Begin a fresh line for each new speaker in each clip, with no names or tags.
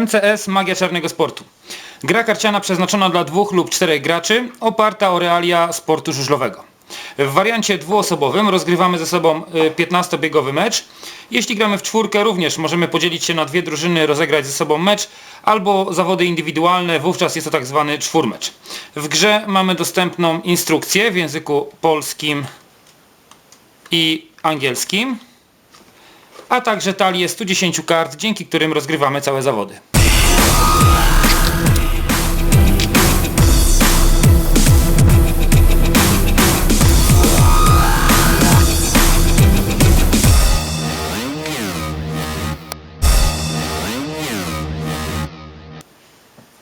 MCS Magia Czarnego Sportu. Gra karciana przeznaczona dla dwóch lub czterech graczy, oparta o realia sportu żużlowego. W wariancie dwuosobowym rozgrywamy ze sobą y, 15-biegowy mecz. Jeśli gramy w czwórkę również możemy podzielić się na dwie drużyny, rozegrać ze sobą mecz albo zawody indywidualne, wówczas jest to tak zwany czwórmecz. W grze mamy dostępną instrukcję w języku polskim i angielskim, a także talię 110 kart, dzięki którym rozgrywamy całe zawody.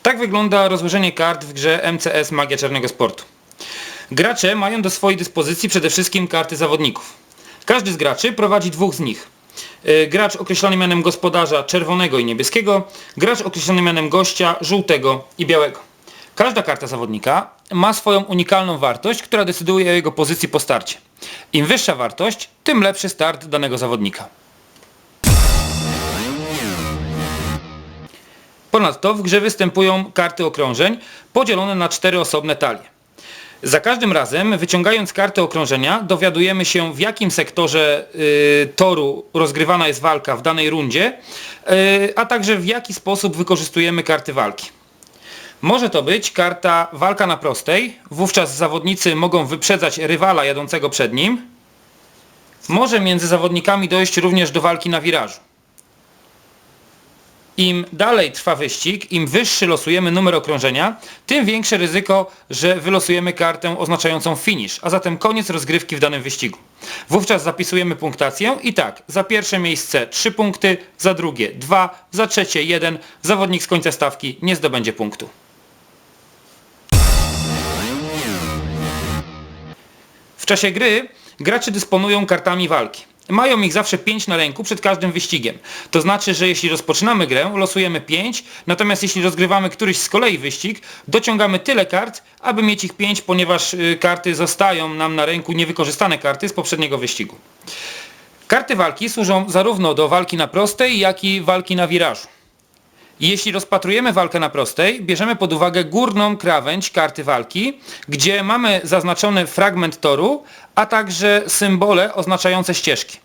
Tak wygląda rozłożenie kart w grze MCS Magia Czarnego Sportu. Gracze mają do swojej dyspozycji przede wszystkim karty zawodników. Każdy z graczy prowadzi dwóch z nich. Yy, Gracz określony mianem gospodarza czerwonego i niebieskiego, gracz określony mianem gościa żółtego i białego. Każda karta zawodnika ma swoją unikalną wartość, która decyduje o jego pozycji po starcie. Im wyższa wartość, tym lepszy start danego zawodnika. Ponadto w grze występują karty okrążeń podzielone na cztery osobne talie. Za każdym razem, wyciągając kartę okrążenia, dowiadujemy się w jakim sektorze y, toru rozgrywana jest walka w danej rundzie, y, a także w jaki sposób wykorzystujemy karty walki. Może to być karta walka na prostej, wówczas zawodnicy mogą wyprzedzać rywala jadącego przed nim. Może między zawodnikami dojść również do walki na wirażu. Im dalej trwa wyścig, im wyższy losujemy numer okrążenia, tym większe ryzyko, że wylosujemy kartę oznaczającą finish, a zatem koniec rozgrywki w danym wyścigu. Wówczas zapisujemy punktację i tak, za pierwsze miejsce 3 punkty, za drugie 2, za trzecie 1, zawodnik z końca stawki nie zdobędzie punktu. W czasie gry gracze dysponują kartami walki. Mają ich zawsze 5 na ręku przed każdym wyścigiem. To znaczy, że jeśli rozpoczynamy grę, losujemy 5, natomiast jeśli rozgrywamy któryś z kolei wyścig, dociągamy tyle kart, aby mieć ich 5, ponieważ y, karty zostają nam na ręku niewykorzystane karty z poprzedniego wyścigu. Karty walki służą zarówno do walki na prostej, jak i walki na wirażu. Jeśli rozpatrujemy walkę na prostej, bierzemy pod uwagę górną krawędź karty walki, gdzie mamy zaznaczony fragment toru, a także symbole oznaczające ścieżki.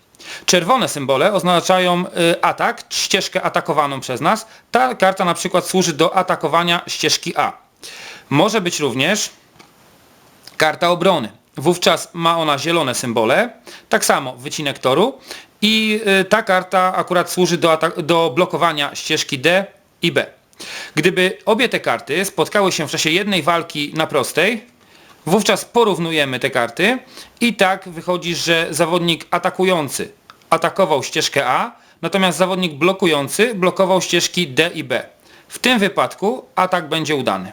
Czerwone symbole oznaczają y, atak, ścieżkę atakowaną przez nas. Ta karta na przykład służy do atakowania ścieżki A. Może być również karta obrony. Wówczas ma ona zielone symbole, tak samo wycinek toru i y, ta karta akurat służy do, do blokowania ścieżki D i B. Gdyby obie te karty spotkały się w czasie jednej walki na prostej, wówczas porównujemy te karty i tak wychodzi, że zawodnik atakujący atakował ścieżkę A, natomiast zawodnik blokujący blokował ścieżki D i B. W tym wypadku atak będzie udany.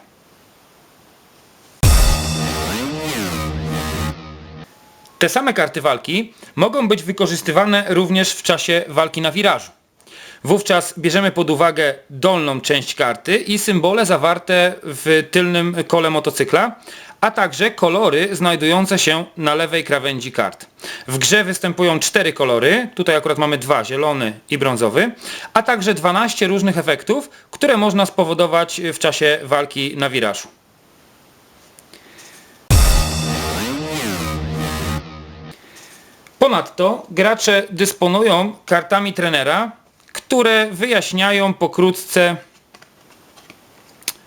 Te same karty walki mogą być wykorzystywane również w czasie walki na wirażu. Wówczas bierzemy pod uwagę dolną część karty i symbole zawarte w tylnym kole motocykla, a także kolory znajdujące się na lewej krawędzi kart. W grze występują cztery kolory, tutaj akurat mamy dwa, zielony i brązowy, a także 12 różnych efektów, które można spowodować w czasie walki na wirażu. Ponadto gracze dysponują kartami trenera, które wyjaśniają pokrótce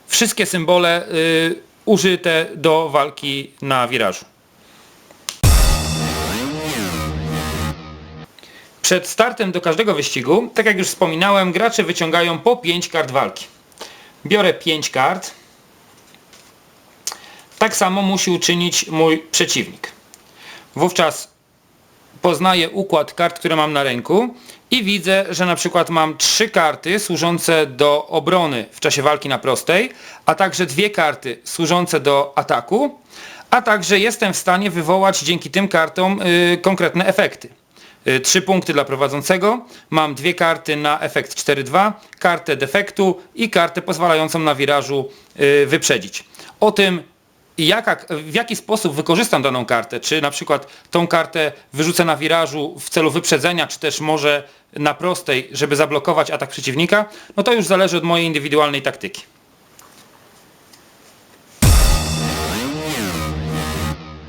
wszystkie symbole y, użyte do walki na wirażu. Przed startem do każdego wyścigu, tak jak już wspominałem, gracze wyciągają po 5 kart walki. Biorę 5 kart. Tak samo musi uczynić mój przeciwnik. Wówczas poznaję układ kart, które mam na ręku i widzę, że na przykład mam trzy karty służące do obrony w czasie walki na prostej, a także dwie karty służące do ataku, a także jestem w stanie wywołać dzięki tym kartom y, konkretne efekty. Y, Trzy punkty dla prowadzącego, mam dwie karty na efekt 4-2, kartę defektu i kartę pozwalającą na wirażu y, wyprzedzić. O tym I jaka, w jaki sposób wykorzystam daną kartę, czy na przykład tą kartę wyrzucę na wirażu w celu wyprzedzenia, czy też może na prostej, żeby zablokować atak przeciwnika, no to już zależy od mojej indywidualnej taktyki.